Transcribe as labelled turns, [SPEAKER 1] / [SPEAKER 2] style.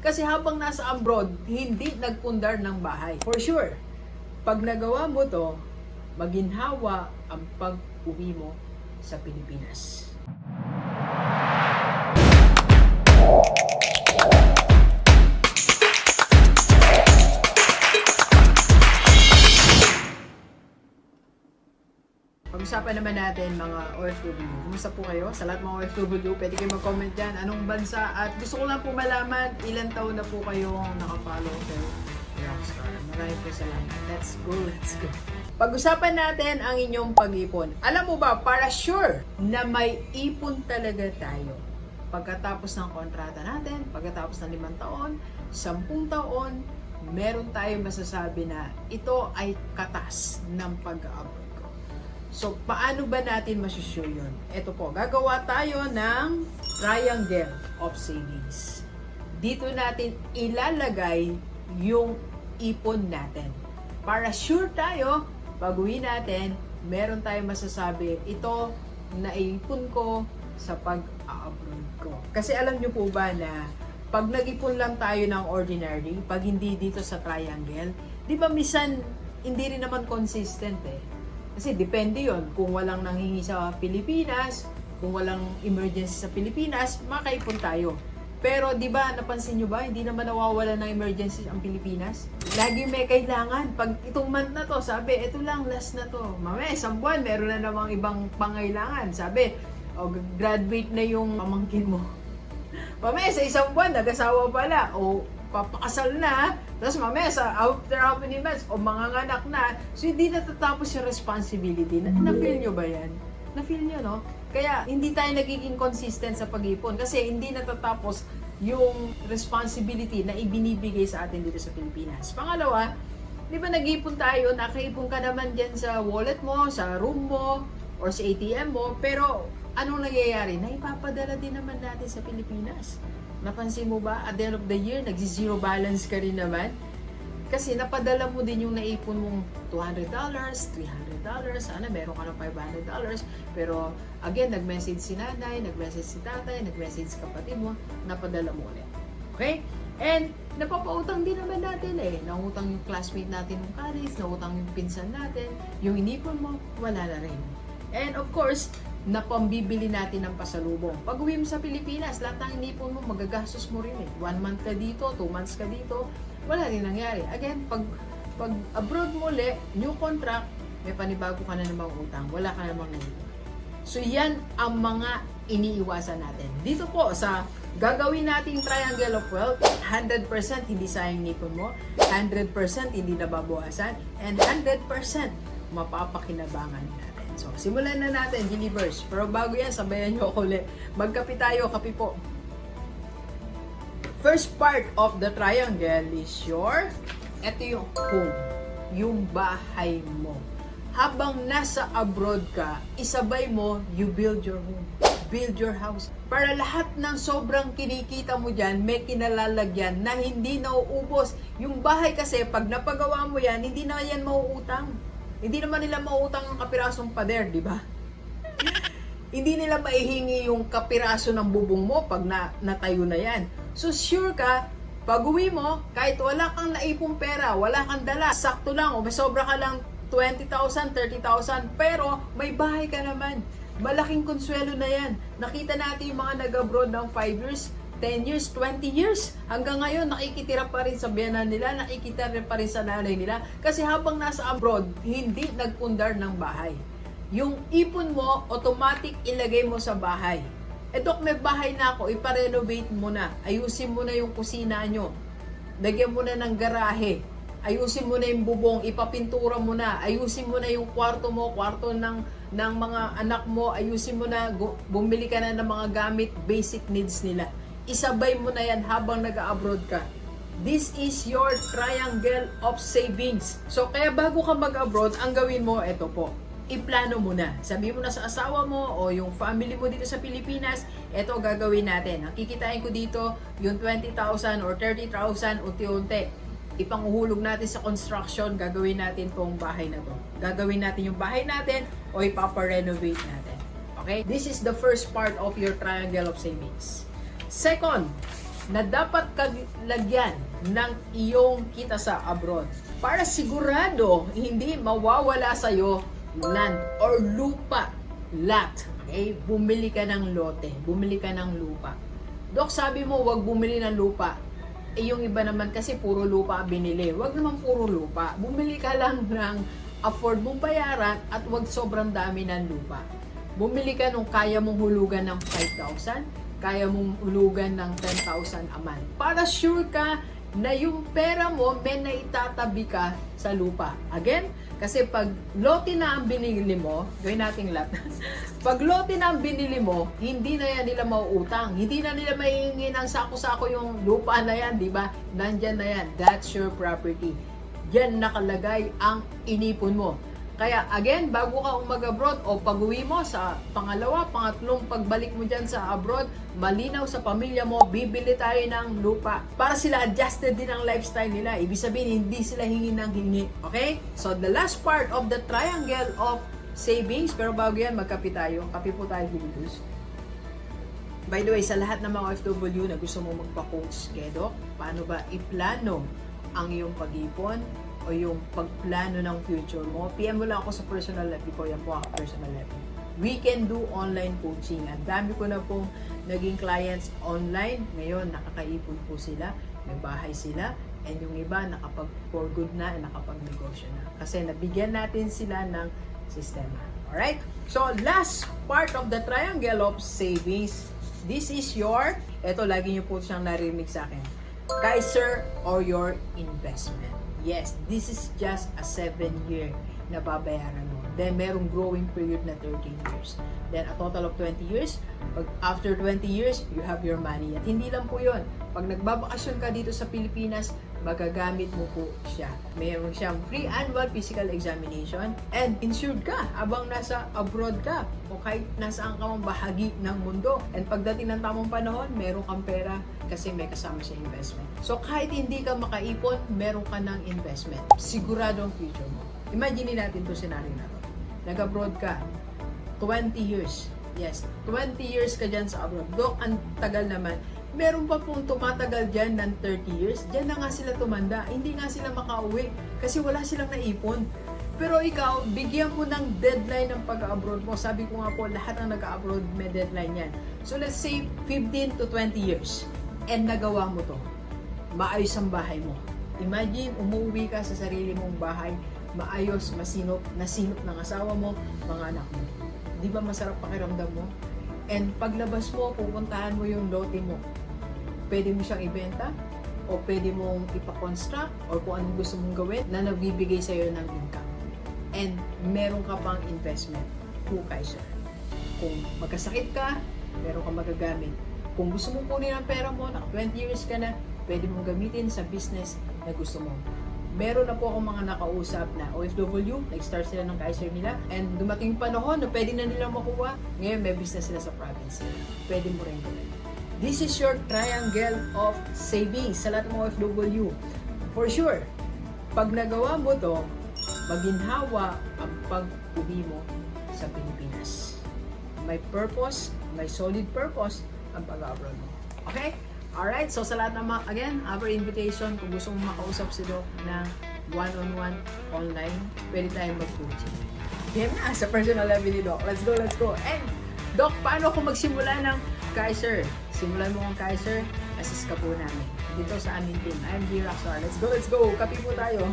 [SPEAKER 1] Kasi habang nasa abroad, hindi nagpundar ng bahay. For sure, pag nagawa mo to, maginhawa ang pag-uwi mo sa Pilipinas. Pag-usapan naman natin mga OFW. Kumusta po kayo? Sa lahat mga OFW, pwede kayo mag-comment dyan. Anong bansa? At gusto ko lang po malaman, ilan taon na po kayong nakapollow kay Rockstar. Maraming po salamat. Let's go, let's go. Pag-usapan natin ang inyong pag-ipon. Alam mo ba, para sure na may ipon talaga tayo. Pagkatapos ng kontrata natin, pagkatapos ng limang taon, sampung taon, meron tayong masasabi na ito ay katas ng pag-aabot. So, paano ba natin masusure yun? Ito po, gagawa tayo ng triangle of savings. Dito natin ilalagay yung ipon natin. Para sure tayo, pag uwi natin, meron tayong masasabi, ito naipon ko sa pag-abroad ko. Kasi alam nyo po ba na pag nag-ipon lang tayo ng ordinary, pag hindi dito sa triangle, di ba misan hindi rin naman consistent eh. Kasi depende yon kung walang nanghingi sa Pilipinas, kung walang emergency sa Pilipinas, makaipon tayo. Pero 'di ba napansin nyo ba hindi naman nawawala ng emergency ang Pilipinas? Lagi may kailangan. Pag itong month na to, sabi, ito lang last na to. Mamaya isang buwan meron na namang ibang pangailangan. Sabi, o graduate na yung pamangkin mo. Mamaya sa isang buwan nag-asawa pala o papakasal na, tapos mamaya sa after how many months, o mga anak na, so hindi natatapos yung responsibility. Na, na-feel nyo ba yan? Na-feel nyo, no? Kaya hindi tayo nagiging consistent sa pag-ipon kasi hindi natatapos yung responsibility na ibinibigay sa atin dito sa Pilipinas. Pangalawa, di ba nag-ipon tayo, nakaipon ka naman dyan sa wallet mo, sa room mo, or sa ATM mo, pero anong nangyayari? Naipapadala din naman natin sa Pilipinas. Napansin mo ba, at the end of the year, nagsi-zero balance ka rin naman? Kasi napadala mo din yung naipon mong $200, $300, sana meron ka ng $500. Pero again, nag-message si nanay, nag-message si tatay, nag-message kapatid mo, napadala mo ulit. Okay? And napapautang din naman natin eh. Nangutang yung classmate natin ng college, nangutang yung pinsan natin, yung inipon mo, wala na rin. And of course, na pambibili natin ng pasalubong. Pag uwi mo sa Pilipinas, lahat ng inipon mo, magagastos mo rin eh. One month ka dito, two months ka dito, wala rin nangyari. Again, pag, pag abroad mo uli, new contract, may panibago ka na namang utang, wala ka namang naipon. So yan ang mga iniiwasan natin. Dito po sa gagawin nating triangle of wealth, 100% hindi sayang nipon mo, 100% hindi nababawasan, and 100% mapapakinabangan natin. So, simulan na natin, Believers. Pero bago yan, sabayan nyo ako ulit. Magkapi tayo, kapi po. First part of the triangle is your, ito yung home, yung bahay mo. Habang nasa abroad ka, isabay mo, you build your home, build your house. Para lahat ng sobrang kinikita mo dyan, may kinalalagyan na hindi nauubos. Yung bahay kasi, pag napagawa mo yan, hindi na yan mauutang. Hindi naman nila mauutang ang kapirasong pader, di ba? hindi nila maihingi yung kapiraso ng bubong mo pag na, natayo na yan. So sure ka, pag uwi mo, kahit wala kang naipong pera, wala kang dala, sakto lang, o may sobra ka lang 20,000, 30,000, pero may bahay ka naman. Malaking konsuelo na yan. Nakita natin yung mga nag-abroad ng 5 years, 10 years, 20 years. Hanggang ngayon, nakikitira pa rin sa biyanan nila, nakikitira pa rin sa nanay nila. Kasi habang nasa abroad, hindi nagpundar ng bahay. Yung ipon mo, automatic ilagay mo sa bahay. E dok, may bahay na ako, iparenovate mo na. Ayusin mo na yung kusina nyo. Lagyan mo na ng garahe. Ayusin mo na yung bubong, ipapintura mo na. Ayusin mo na yung kwarto mo, kwarto ng, ng mga anak mo. Ayusin mo na, bumili ka na ng mga gamit, basic needs nila. Isabay mo na yan habang nag-abroad ka. This is your triangle of savings. So, kaya bago ka mag-abroad, ang gawin mo, ito po. Iplano mo na. Sabi mo na sa asawa mo o yung family mo dito sa Pilipinas, ito gagawin natin. Ang kikitain ko dito, yung 20,000 or 30,000 unti-unti. Ipanguhulog natin sa construction, gagawin natin tong bahay na to. Gagawin natin yung bahay natin o ipapa-renovate natin. Okay? This is the first part of your triangle of savings. Second, na dapat lagyan ng iyong kita sa abroad para sigurado hindi mawawala sa'yo land or lupa lot. Okay? Bumili ka ng lote, bumili ka ng lupa. Dok, sabi mo, wag bumili ng lupa. Eh, yung iba naman kasi puro lupa binili. Wag naman puro lupa. Bumili ka lang ng afford mong bayaran at wag sobrang dami ng lupa. Bumili ka nung kaya mong hulugan ng 5,000, kaya mong hulugan ng 10,000 a month. Para sure ka na yung pera mo may naitatabi ka sa lupa. Again, kasi pag lote na ang binili mo, gawin nating lahat. pag lote na ang binili mo, hindi na yan nila mauutang. Hindi na nila mahihingi ng sako-sako yung lupa na yan, di ba? Nandyan na yan. That's your property. Diyan nakalagay ang inipon mo. Kaya again, bago ka mag-abroad o pag-uwi mo sa pangalawa, pangatlong pagbalik mo dyan sa abroad, malinaw sa pamilya mo, bibili tayo ng lupa para sila adjusted din ang lifestyle nila. Ibig sabihin, hindi sila hingi ng hingi. Okay? So, the last part of the triangle of savings, pero bago yan, magkape tayo. Kape po tayo, Bilitus. By the way, sa lahat ng mga OFW na gusto mo magpa-coach kay Doc, paano ba iplano ang iyong pag-ipon o yung pagplano ng future mo, PM mo lang ako sa personal life ko. Yan po ang personal life. We can do online coaching. Ang dami ko na pong naging clients online. Ngayon, nakakaipon po sila. May bahay sila. And yung iba, nakapag for good na, nakapag-negosyo na. Kasi nabigyan natin sila ng sistema. Alright? So, last part of the triangle of savings. This is your, eto lagi niyo po siyang narinig sa akin, Kaiser or your investment. Yes, this is just a 7-year na babayaran mo. Then, merong growing period na 13 years. Then, a total of 20 years. Pag after 20 years, you have your money. At hindi lang po yon. Pag nagbabakasyon ka dito sa Pilipinas, magagamit mo po siya. Meron siyang free annual physical examination and insured ka abang nasa abroad ka o kahit nasaan ka mang bahagi ng mundo. And pagdating ng tamang panahon, meron kang pera kasi may kasama siya investment. So kahit hindi ka makaipon, meron ka ng investment. Sigurado ang future mo. Imagine natin to scenario na to. Nag-abroad ka, 20 years. Yes, 20 years ka dyan sa abroad. Dok, ang tagal naman. Meron pa pong tumatagal dyan ng 30 years. Dyan na nga sila tumanda. Hindi nga sila makauwi kasi wala silang naipon. Pero ikaw, bigyan mo ng deadline ng pag-abroad mo. Sabi ko nga po, lahat ng nag-abroad may deadline yan. So let's say 15 to 20 years. And nagawa mo to. Maayos ang bahay mo. Imagine, umuwi ka sa sarili mong bahay, maayos, masinop, nasinop ng asawa mo, mga anak mo. Di ba masarap pakiramdam mo? And paglabas mo, pupuntahan mo yung lote mo. Pwede mo siyang ibenta, o pwede mong ipakonstruct, or kung anong gusto mong gawin na nagbibigay sa'yo ng income. And meron ka pang investment. Hukay, sir. Kung magkasakit ka, meron kang magagamit. Kung gusto mong kunin ang pera mo, na 20 years ka na, pwede mong gamitin sa business na gusto mo meron na po akong mga nakausap na OFW, nag-start sila ng Kaiser nila, and dumating panahon na pwede na nilang makuha, ngayon may business sila sa province. Pwede mo rin gawin. This is your triangle of savings sa lahat ng OFW. For sure, pag nagawa mo to, maginhawa ang pag-uwi mo sa Pilipinas. May purpose, may solid purpose ang pag-abroad mo. Okay? Alright, so sa lahat ng mga, again, our invitation, kung gusto mong makausap si Doc ng one-on-one online, pwede tayong mag-coaching. Game na sa personal level ni Doc. Let's go, let's go. And, Doc, paano kung magsimula ng Kaiser? Simulan mo ang Kaiser, assist ka po namin. Dito sa aming team. I'm D. Rockstar. Let's go, let's go. Kapi po tayo.